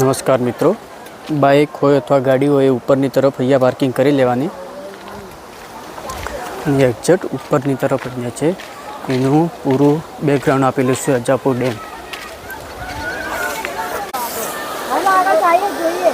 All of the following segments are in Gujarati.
નમસ્કાર મિત્રો. બાઇક હોય અથવા ગાડી હોય એ ઉપરની તરફ અહીંયા પાર્કિંગ કરી લેવાની. અને એક્ઝેટ ઉપરની તરફ અહીંયા છે. એનું પૂરું બેકગ્રાઉન્ડ આપેલું છે અજાપુર ડેમ. જોઈએ.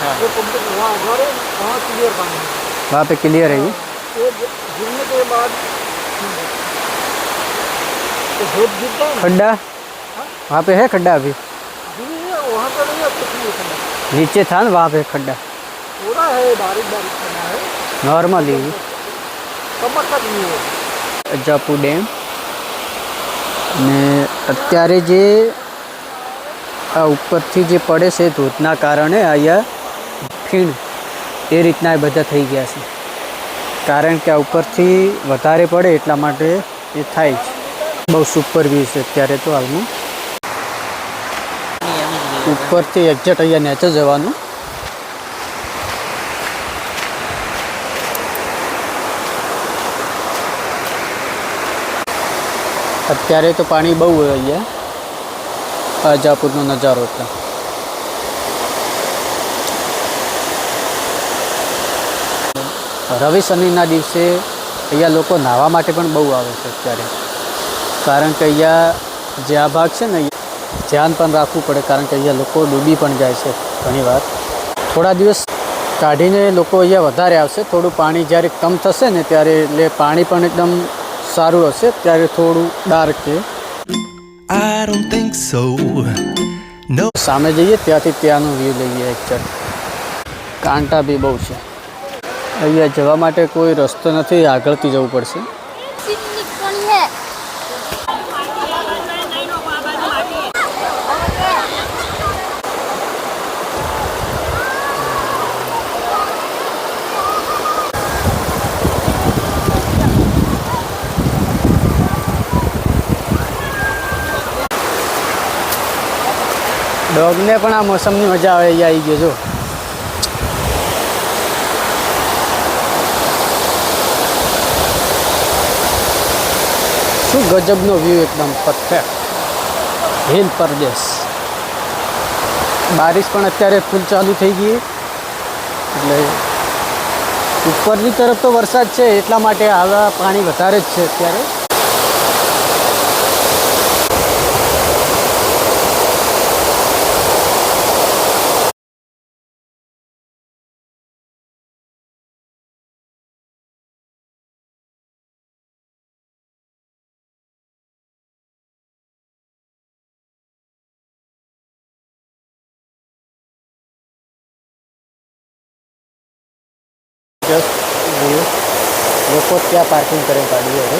કોઈ ફ્રેન્ડ કોઈ ફ્રેન્ડ ચડા ये पब्लिक वहाँ घर है वहाँ क्लियर पानी है वहाँ पे क्लियर है ये ये गिरने के बाद तो धूप गिरता है ना खड्डा वहाँ पे है खड्डा अभी गिरी है वहाँ पर नहीं है कुछ नहीं है नीचे था ना वहाँ पे खड्डा थोड़ा है बारीक बारीक करना है નોર્મલી कमर तक नहीं है અજાપુર ડેમ ને અત્યારે જે આ ઉપરથી જે પડે છે ધોધના કારણે અહીંયા ફીણ એ રીતના એ બધા થઈ ગયા છે. કારણ કે આ ઉપરથી વધારે પડે એટલા માટે એ થાય છે બહુ સુપર વ્યૂ છે અત્યારે તો હાલમાં. ઉપરથી એક્ઝેક્ટ અહીંયા નેચર જવાનું. અત્યારે તો પાણી બહુ હોય અહીંયા. આજાપુરનો નજારો એટલે રવિ શનિના દિવસે અહીંયા લોકો નાહવા માટે પણ બહુ આવે છે અત્યારે. કારણ કે અહીંયા જે આ ભાગ છે ને અહીંયા ધ્યાન પણ રાખવું પડે કારણ કે અહીંયા લોકો ડૂબી પણ જાય છે ઘણીવાર થોડા દિવસ કાઢીને લોકો અહીંયા વધારે આવશે. થોડું પાણી જ્યારે કમ થશે ને ત્યારે એટલે પાણી પણ એકદમ સારું હશે ત્યારે થોડું ડાર્ક છે. સામે જઈએ ત્યાંથી ત્યાંનું વ્યૂ લઈએ એકચુઅલ કાંટા બી બહુ છે. અહીંયા જવા માટે કોઈ રસ્તો નથી, આગળથી જવું પડશે. ડોગને પણ આ મોસમની મજા આવે, અહીંયા આવી ગયો, જો. શું ગજબનો વ્યૂ એકદમ પરફેક્ટ હિલ પરદેશ બારિશ પણ અત્યારે ફૂલ ચાલુ થઈ ગઈ. એટલે ઉપરની તરફ તો વરસાદ છે, એટલા માટે આવા પાણી વધારે જ છે અત્યારે. જસ્ટ વ્યૂ લોકો ત્યાં પાર્કિંગ કરે ગાડીઓ હવે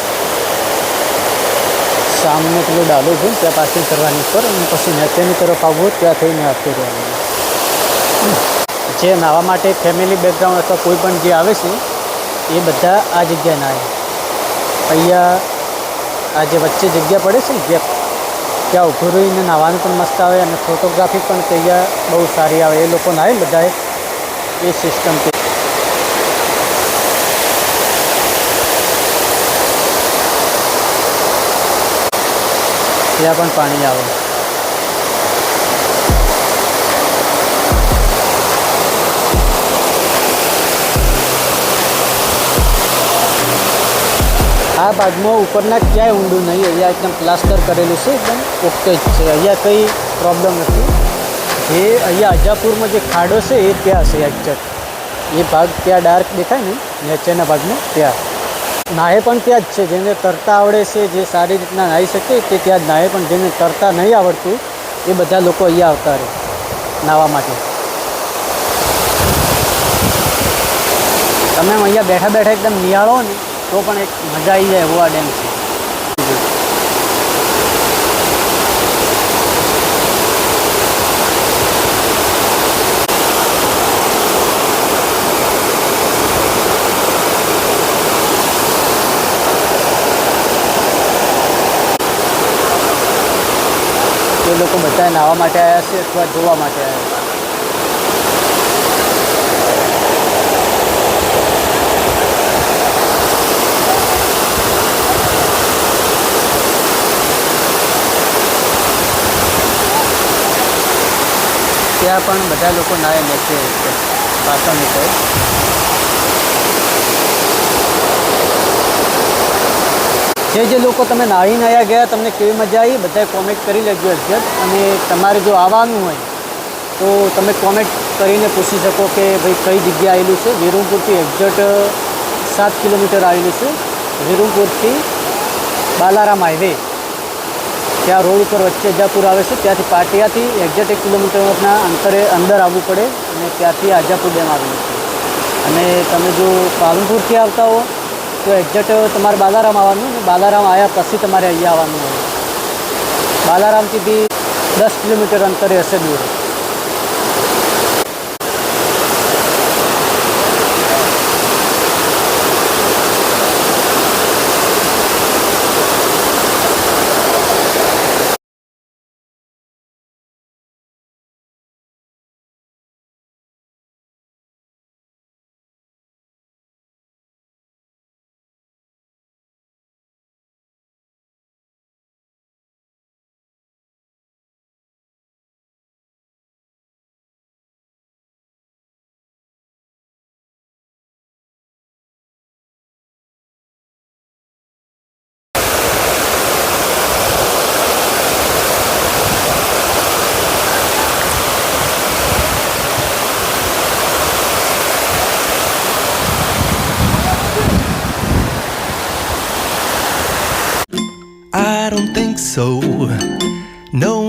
સામને પેલું ડાલો છે ત્યાં પાર્કિંગ કરવાની ઉપર અને પછી નીચેની તરફ આવવું ત્યાં થઈને આપતું રહેવાનું જે નાહવા માટે ફેમિલી બેકગ્રાઉન્ડ અથવા કોઈ પણ જે આવે છે એ બધા આ જગ્યાએ નાહે અહીંયા આ જે વચ્ચે જગ્યા પડે છે ને ગેપ ત્યાં ઊભું રહીને નાહવાનું પણ મસ્ત આવે અને ફોટોગ્રાફી પણ ત્યાં બહુ સારી આવે એ લોકો નાહે ને બધાએ એ સિસ્ટમ ત્યાં પણ પાણી આવે આ ભાગમાં ઉપરના ક્યાંય ઊંડું નહીં અહીંયા એકદમ પ્લાસ્ટર કરેલું છે એકદમ ઓકે જ છે અહીંયા કંઈ પ્રોબ્લેમ નથી જે અહીંયા અજાપુરમાં જે ખાડો છે એ ત્યાં છે એક્ઝેક્ટ એ ભાગ ત્યાં ડાર્ક દેખાય ને નીચેના ભાગમાં ત્યાં નાહે પણ ત્યાં જ છે. જેને તરતા આવડે છે, જે સારી રીતના નાહી શકે, તે ત્યાં જ નાહે પણ જેને તરતા નહીં આવડતું, એ બધા લોકો અહીંયા આવતા રહે નાહવા માટે. તમે અહીંયા બેઠા બેઠા એકદમ નિહાળો ને, તો પણ એક મજા આવી જાય એવો આ ડેમ છે. લોકો બધા નાહવા માટે આવ્યા છે અથવા જોવા માટે આવ્યા છે? ત્યાં પણ બધા લોકો નાહે છે પાછળની સાઈડ જે જે લોકો તમે નાહીને આવ્યા ગયા, તમને કેવી મજા આવી, બધાએ કોમેન્ટ કરી લેજો એક્ઝેક્ટ અને તમારે જો આવવાનું હોય, તો તમે કોમેન્ટ કરીને પૂછી શકો કે ભાઈ કઈ જગ્યા આવેલું છે. વિરુમપુરથી એક્ઝેક્ટ સાત કિલોમીટર આવેલું છે. વિરુમપુરથી બાલારામ હાઈવે ત્યાં રોડ ઉપર વચ્ચે અજાપુર આવે છે. ત્યાંથી પાટિયાથી એક્ઝેક્ટ એક કિલોમીટરના અંતરે અંદર આવવું પડે અને ત્યાંથી આજાપુર ડેમ આવેલું છે. અને તમે જો પાલનપુરથી આવતા હો તો એક્ઝેક્ટ તમારે બાલારામ આવવાનું ને બાલારામ આવ્યા પછી તમારે અહીંયા આવવાનું બાલારામથી બી દસ કિલોમીટર અંતરે હશે દૂર.